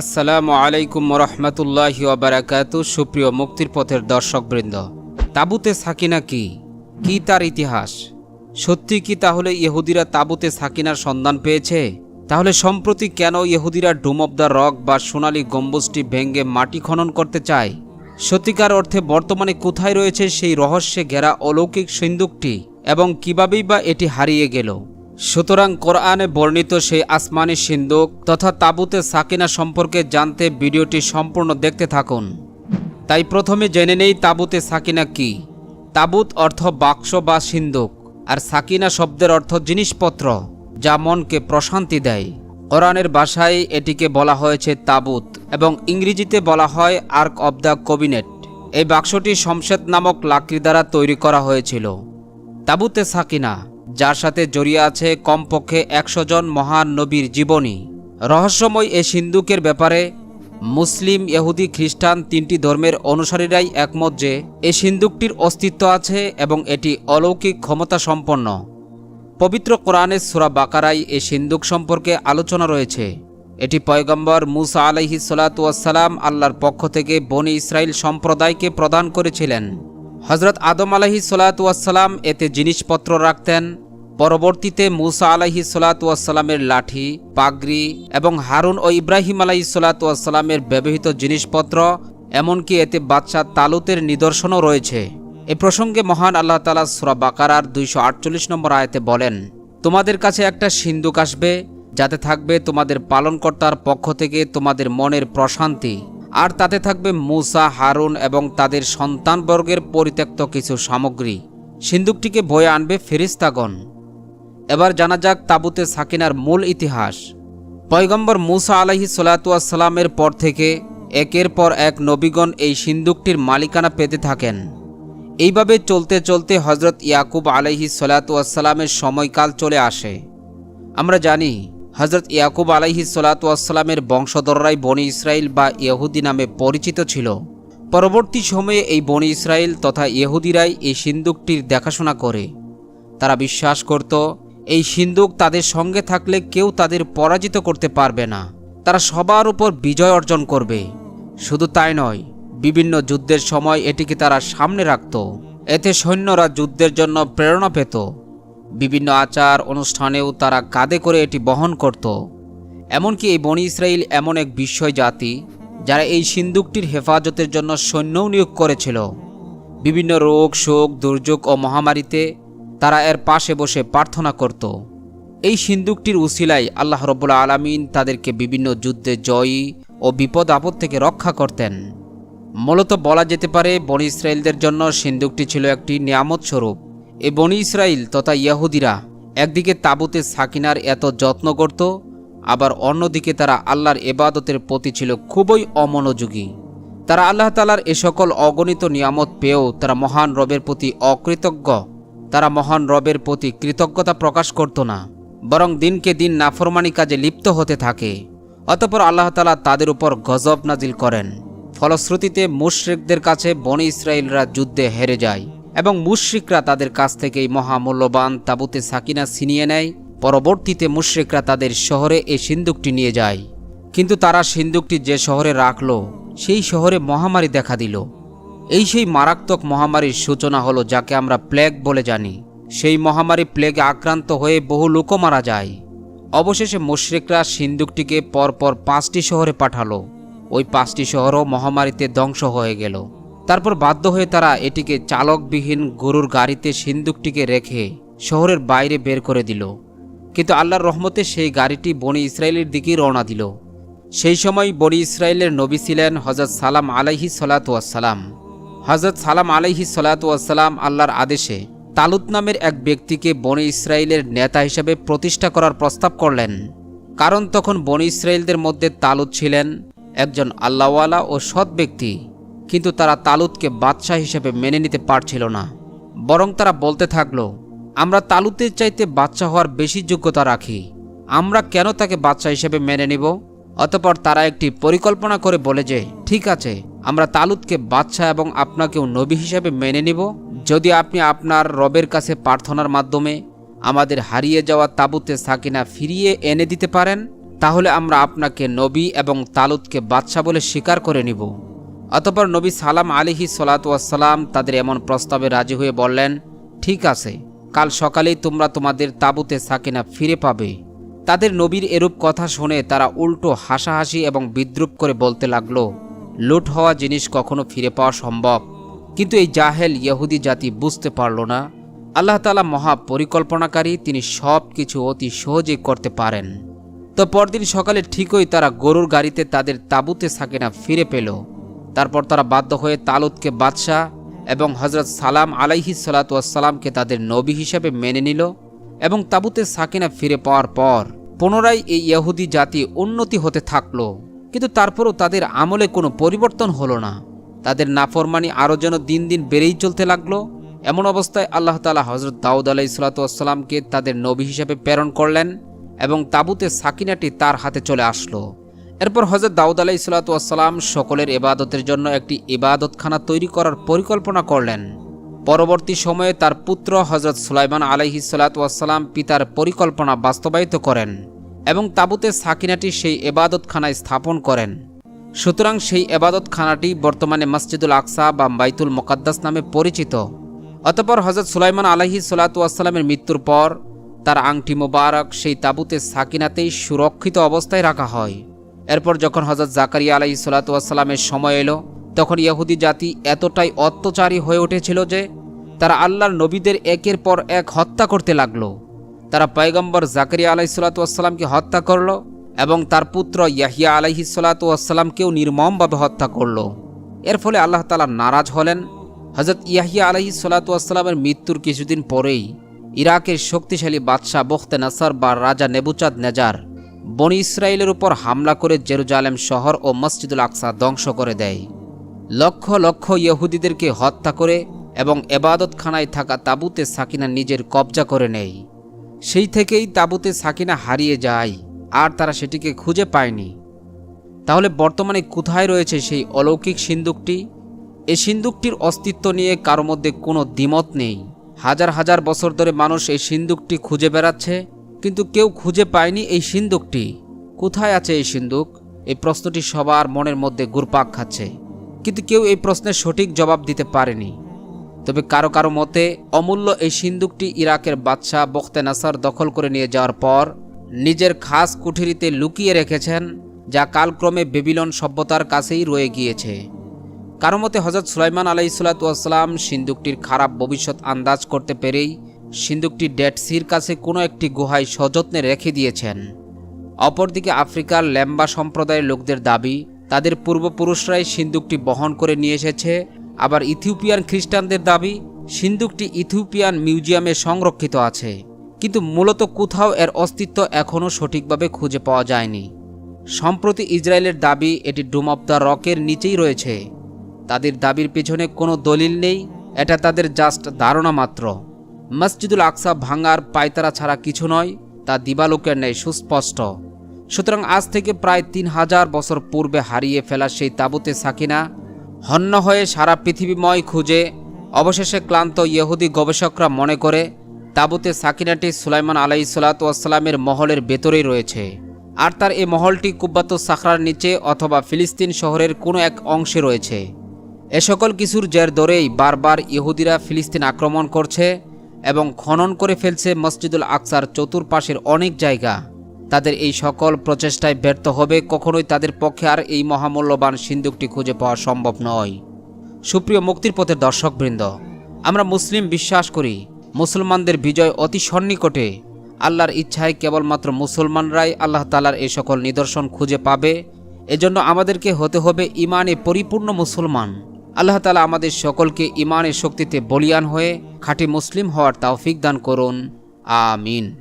আসসালামু আলাইকুম রহমতুল্লাহ বারাকাতু সুপ্রিয় মুক্তির পথের দর্শকবৃন্দ। তাবুতে সাকিনা কি? কি তার ইতিহাস? সত্যি কি তাহলে ইহুদিরা তাবুতে সাকিনার সন্ধান পেয়েছে? তাহলে সম্প্রতি কেন ইহুদিরা ডুম অব দ্য রক বা সোনালী গম্বুজটি ভেঙ্গে মাটি খনন করতে চায়? সত্যিকার অর্থে বর্তমানে কোথায় রয়েছে সেই রহস্যে ঘেরা অলৌকিক সিন্দুকটি এবং কিভাবেই বা এটি হারিয়ে গেল? সুতরাং কোরআনে বর্ণিত সেই আসমানি সিন্দুক তথা তাবুতে সাকিনা সম্পর্কে জানতে ভিডিওটি সম্পূর্ণ দেখতে থাকুন। তাই প্রথমে জেনে নেই তাবুতে সাকিনা কি। তাবুত অর্থ বাক্স বা সিন্দুক আর সাকিনা শব্দের অর্থ জিনিসপত্র, যা মনকে প্রশান্তি দেয়। কোরআনের ভাষায় এটিকে বলা হয়েছে তাবুত এবং ইংরেজিতে বলা হয় আর্ক অব দ্য কবিনেট। এই বাক্সটি শমশেদ নামক লাকড়ি দ্বারা তৈরি করা হয়েছিল। তাবুতে সাকিনা যার সাথে জড়িয়ে আছে কমপক্ষে একশো জন মহান নবীর জীবনী। রহস্যময় এ সিন্ধুকের ব্যাপারে মুসলিম ইহুদি খ্রিস্টান তিনটি ধর্মের অনুসারীরাই একমত যে, এ সিন্ধুকটির অস্তিত্ব আছে এবং এটি অলৌকিক ক্ষমতা সম্পন্ন। পবিত্র কোরআনের সুরা বাকারাই এ সিন্ধুক সম্পর্কে আলোচনা রয়েছে। এটি পয়গম্বর মুসা আলাইহি সালাতাম আল্লাহর পক্ষ থেকে বনি ইসরায়েল সম্প্রদায়কে প্রদান করেছিলেন। হজরত আদম আলাহি সালাতাম এতে জিনিসপত্র রাখতেন। পরবর্তীতে মুসা আলাহি সালাতামের লাঠি, পাগড়ি এবং হারুন ও ইব্রাহিম আলাহি সালাতামের ব্যবহৃত জিনিসপত্র, এমনকি এতে বাচ্চা তালুতের নিদর্শনও রয়েছে। এ প্রসঙ্গে মহান আল্লাহ তালা সুরা বাকারার দুইশো আটচল্লিশ নম্বর আয়তে বলেন, তোমাদের কাছে একটা সিন্ধুক আসবে, যাতে থাকবে তোমাদের পালনকর্তার পক্ষ থেকে তোমাদের মনের প্রশান্তি। আর তাতে থাকবে মুসা, হারুন এবং তাদের সন্তানবর্গের পরিত্যক্ত কিছু সামগ্রী। সিন্দুকটিকে বয়ে আনবে ফেরিস্তাগণ। এবার জানা যাক তাবুতে সাকিনার মূল ইতিহাস। পয়গম্বর মুসা আলাহি সালাতামের পর থেকে একের পর এক নবীগণ এই সিন্দুকটির মালিকানা পেতে থাকেন। এইভাবে চলতে চলতে হজরত ইয়াকুব আলাইহি সালাতামের সময়কাল চলে আসে। আমরা জানি হজরত ইয়াকুব আলাইহি সালাতামের বংশধররাই বনি ইসরায়েল বা ইহুদি নামে পরিচিত ছিল। পরবর্তী সময়ে এই বনি ইসরায়েল তথা ইহুদিরাই এই সিন্দুকটির দেখাশোনা করে। তারা বিশ্বাস করত, এই সিন্দুক তাদের সঙ্গে থাকলে কেউ তাদের পরাজিত করতে পারবে না। তারা সবার উপর বিজয় অর্জন করবে। শুধু তাই নয়, বিভিন্ন যুদ্ধের সময় এটিকে তারা সামনে রাখত। এতে সৈন্যরা যুদ্ধের জন্য প্রেরণা পেত। বিভিন্ন আচার অনুষ্ঠানেও তারা কাঁধে করে এটি বহন করত। এমনকি এই বনি ইসরায়েল এমন এক বিস্ময় জাতি যারা এই সিন্দুকটির হেফাজতের জন্য সৈন্যও নিয়োগ করেছিল। বিভিন্ন রোগ, শোক, দুর্যোগ ও মহামারীতে তারা এর পাশে বসে প্রার্থনা করত। এই সিন্দুকটির উসিলায় আল্লাহ রব্বুল্লা আলমিন তাদেরকে বিভিন্ন যুদ্ধে জয়ী ও বিপদ আপদ থেকে রক্ষা করতেন। মূলত বলা যেতে পারে, বন ইসরায়েলদের জন্য সিন্দুকটি ছিল একটি নিয়ামত স্বরূপ। এ বনি ইসরায়েল তথা ইয়াহুদিরা, একদিকে তাবুতে সাকিনার এত যত্ন করত, আবার অন্যদিকে তারা আল্লাহর এবাদতের প্রতি ছিল খুবই অমনোযোগী। তারা আল্লাহ তালার এ সকল অগণিত নিয়ামত পেয়েও তারা মহান রবের প্রতি অকৃতজ্ঞ। তারা মহান রবের প্রতি কৃতজ্ঞতা প্রকাশ করত না, বরং দিনকে দিন নাফরমানি কাজে লিপ্ত হতে থাকে। অতপর আল্লাহ তালা তাদের উপর গজব নাজিল করেন। ফলশ্রুতিতে মুশরিকদের কাছে বনি ইসরায়েলরা যুদ্ধে হেরে যায়। এবং মুশরিকরা তাদের কাছ থেকে এই মহামূল্যবান তাবুতে সাকিনা ছিনিয়ে নেয়। পরবর্তীতে মুশরিকরা তাদের শহরে এই সিন্দুকটি নিয়ে যায়। কিন্তু তারা সিন্দুকটি যে শহরে রাখল, সেই শহরে মহামারী দেখা দিল। এই সেই মারাত্মক মহামারীর সূচনা হলো যাকে আমরা প্লেগ বলে জানি। সেই মহামারী প্লেগে আক্রান্ত হয়ে বহু লোকও মারা যায়। অবশেষে মুশরিকরা সিন্দুকটিকে পরপর পাঁচটি শহরে পাঠালো। ওই পাঁচটি শহরও মহামারীতে ধ্বংস হয়ে গেল। তারপর বাধ্য হয়ে তারা এটিকে চালকবিহীন গরুর গাড়িতে সিন্দুকটিকে রেখে শহরের বাইরে বের করে দিল। কিন্তু আল্লাহর রহমতে সেই গাড়িটি বনি ইসরায়েলের দিকেই রওনা দিল। সেই সময় বনি ইসরায়েলের নবী ছিলেন হজরত সালাম আলাইহি সালাতাম হজরত সালাম আলাইহি সালাতাম আল্লাহর আদেশে তালুত নামের এক ব্যক্তিকে বনি ইসরায়েলের নেতা হিসেবে প্রতিষ্ঠা করার প্রস্তাব করলেন। কারণ তখন বনি ইসরায়েলদের মধ্যে তালুত ছিলেন একজন আল্লাহওয়ালা ও সৎ ব্যক্তি। কিন্তু তারা তালুতকে বাদশাহ হিসেবে মেনে নিতে পারছিল না। বরং তারা বলতে থাকল, আমরা তালুতের চাইতে বাচ্চা হওয়ার বেশি যোগ্যতা রাখি। আমরা কেন তাকে বাচ্চা হিসেবে মেনে নিব? অতপর তারা একটি পরিকল্পনা করে বলে যে, ঠিক আছে, আমরা তালুতকে বাচ্চা এবং আপনাকেও নবী হিসেবে মেনে নিব। যদি আপনি আপনার রবের কাছে প্রার্থনার মাধ্যমে আমাদের হারিয়ে যাওয়া তাবুতে সাকিনা ফিরিয়ে এনে দিতে পারেন, তাহলে আমরা আপনাকে নবী এবং তালুদকে বাদশাহ বলে স্বীকার করে নিব। অতপর নবী সালাম আলিহি সালাতাম তাদের এমন প্রস্তাবে রাজি হয়ে বললেন, ঠিক আছে, কাল সকালেই তোমরা তোমাদের তাঁবুতে সাকিনা ফিরে পাবে। তাদের নবীর এরূপ কথা শুনে তারা উল্টো হাসাহাসি এবং বিদ্রুপ করে বলতে লাগল, লুট হওয়া জিনিস কখনো ফিরে পাওয়া সম্ভব। কিন্তু এই জাহেল ইহুদি জাতি বুঝতে পারল না। আল্লাহ তালা মহা পরিকল্পনাকারী, তিনি সব কিছু অতি সহজেই করতে পারেন। তো পরদিন সকালে ঠিকই তারা গরুর গাড়িতে তাদের তাঁবুতে সাকিনা ফিরে পেল। তারপর তারা বাধ্য হয়ে তালুদকে বাদশাহ এবং হজরত সালাম আলাইহি সালাতামকে তাদের নবী হিসেবে মেনে নিল এবং তাবুতে সাকিনা ফিরে পাওয়ার পর পুনরায় এই ইহুদি জাতি উন্নতি হতে থাকল। কিন্তু তারপরও তাদের আমলে কোনো পরিবর্তন হলো না। তাদের নাফরমানি আরও যেন দিন দিন বেড়েই চলতে লাগল। এমন অবস্থায় আল্লাহ তালা হজরত দাউদ আলাহি সালাতামকে তাদের নবী হিসেবে প্রেরণ করলেন এবং তাবুতে সাকিনাটি তার হাতে চলে আসলো। এরপর হজরত দাউদ আলাহি সালাতাম সকলের এবাদতের জন্য একটি এবাদতখানা তৈরি করার পরিকল্পনা করলেন। পরবর্তী সময়ে তার পুত্র হজরত সুলাইমান আলাইহি সালাতাম পিতার পরিকল্পনা বাস্তবায়িত করেন এবং তাবুতে সাকিনাটি সেই এবাদতখানায় স্থাপন করেন। সুতরাং সেই এবাদতখানাটি বর্তমানে মসজিদুল আকসা বা বাইতুল মোকাদ্দাস নামে পরিচিত। অতপর হজরত সুলাইমান আলাহি সালাতামের মৃত্যুর পর তার আংটি মোবারক সেই তাবুতে সাকিনাতেই সুরক্ষিত অবস্থায় রাখা হয়। এরপর যখন হজরত জাকারিয়া আলাহি সালাতামের সময় এলো, তখন ইয়াহুদি জাতি এতটাই অত্যাচারী হয়ে উঠেছিল যে, তারা আল্লাহর নবীদের একের পর এক হত্যা করতে লাগল। তারা পয়গম্বর জাকারিয়া আলাহি সালাতামকে হত্যা করল এবং তার পুত্র ইয়াহিয়া আলাহি সালাতামকেও নির্মমভাবে হত্যা করল। এর ফলে আল্লাহ তালা নারাজ হলেন। হজরত ইয়াহিয়া আলাহি সালাতামের মৃত্যুর কিছুদিন পরেই ইরাকের শক্তিশালী বাদশাহ বখতে নাসার বা রাজা নেবুচাঁদ নেজার বনি ইসরায়েলের উপর হামলা করে জেরুজালেম শহর ও মসজিদুল আকসা ধ্বংস করে দেয়। লক্ষ লক্ষ ইহুদিদেরকে হত্যা করে এবং এবাদতখানায় থাকা তাবুতে সাকিনা নিজের কবজা করে নেয়। সেই থেকেই তাবুতে সাকিনা হারিয়ে যায়, আর তারা সেটিকে খুঁজে পায়নি। তাহলে বর্তমানে কোথায় রয়েছে সেই অলৌকিক সিন্দুকটি? এই সিন্দুকটির অস্তিত্ব নিয়ে কারও মধ্যে কোনো দ্বিমত নেই। হাজার হাজার বছর ধরে মানুষ এই সিন্দুকটি খুঁজে বেড়াচ্ছে। কিন্তু কেউ খুঁজে পায়নি এই সিন্দুকটি। কোথায় আছে এই সিন্দুক? এই প্রশ্নটি সবার মনের মধ্যে ঘুরপাক খাচ্ছে। কিন্তু কেউ এই প্রশ্নের সঠিক জবাব দিতে পারেনি। তবে কারও কারও মতে, অমূল্য এই সিন্দুকটি ইরাকের বাদশাহ বখতে নাসার দখল করে নিয়ে যাওয়ার পর নিজের খাস কুঠুরিতে লুকিয়ে রেখেছেন, যা কালক্রমে বেবিলন সভ্যতার কাছেই রয়ে গিয়েছে। কারও মতে হজরত সুলাইমান আলাইসাল্লাতুয়াসাল্লাম সিন্দুকটির খারাপ ভবিষ্যৎ আন্দাজ করতে পেরেই সিন্দুকটি ডেড সির কাছে কোনো একটি গুহায় সযত্নে রেখে দিয়েছেন। অপরদিকে আফ্রিকার ল্যাম্বা সম্প্রদায়ের লোকদের দাবি, তাদের পূর্বপুরুষরাই সিন্দুকটি বহন করে নিয়ে এসেছে। আবার ইথিওপিয়ান খ্রিস্টানদের দাবি সিন্দুকটি ইথিওপিয়ান মিউজিয়ামে সংরক্ষিত আছে। কিন্তু মূলত কোথাও এর অস্তিত্ব এখনও সঠিকভাবে খুঁজে পাওয়া যায়নি। সম্প্রতি ইসরায়েলের দাবি, এটি ডুম অব দ্য রকের নিচেই রয়েছে। তাদের দাবির পেছনে কোনো দলিল নেই, এটা তাদের জাস্ট ধারণা মাত্র। মসজিদুল আকসা ভাঙার পায়তারা ছাড়া কিছু নয়, তা দিবালোকের ন্যায় সুস্পষ্ট। সুতরাং আজ থেকে প্রায় তিন হাজার বছর পূর্বে হারিয়ে ফেলা সেই তাবুতে সাকিনা, হন্য হয়ে সারা পৃথিবীময় খুঁজে, অবশেষে ক্লান্ত ইহুদি গবেষকরা মনে করে, তাবুতে সাকিনাটি সুলাইমান আলাই সালাতামের মহলের ভেতরেই রয়েছে। আর তার এই মহলটি কুব্বাত সাখরার নিচে অথবা ফিলিস্তিন শহরের কোনো এক অংশে রয়েছে। এ সকল কিছুর জের দরেই বারবার ইহুদিরা ফিলিস্তিন আক্রমণ করছে এবং খনন করে ফেলছে মসজিদুল আকসার চতুর্পাশের অনেক জায়গা। তাদের এই সকল প্রচেষ্টায় ব্যর্থ হবে কখনোই তাদের পক্ষে আর এই মহামূল্যবান সিন্দুকটি খুঁজে পাওয়া সম্ভব নয়। সুপ্রিয় মুক্তির পথের দর্শকবৃন্দ, আমরা মুসলিম বিশ্বাস করি, মুসলমানদের বিজয় অতি সন্নিকটে। আল্লাহর ইচ্ছায় কেবলমাত্র মুসলমানরাই আল্লাহ তালার এই সকল নিদর্শন খুঁজে পাবে। এজন্য আমাদেরকে হতে হবে ইমানে পরিপূর্ণ মুসলমান। আল্লাহ তালা আমাদের সকলকে ইমানের শক্তিতে বলিয়ান হয়ে খাঁটি মুসলিম হওয়ার তাওফিক দান করুন। আমিন।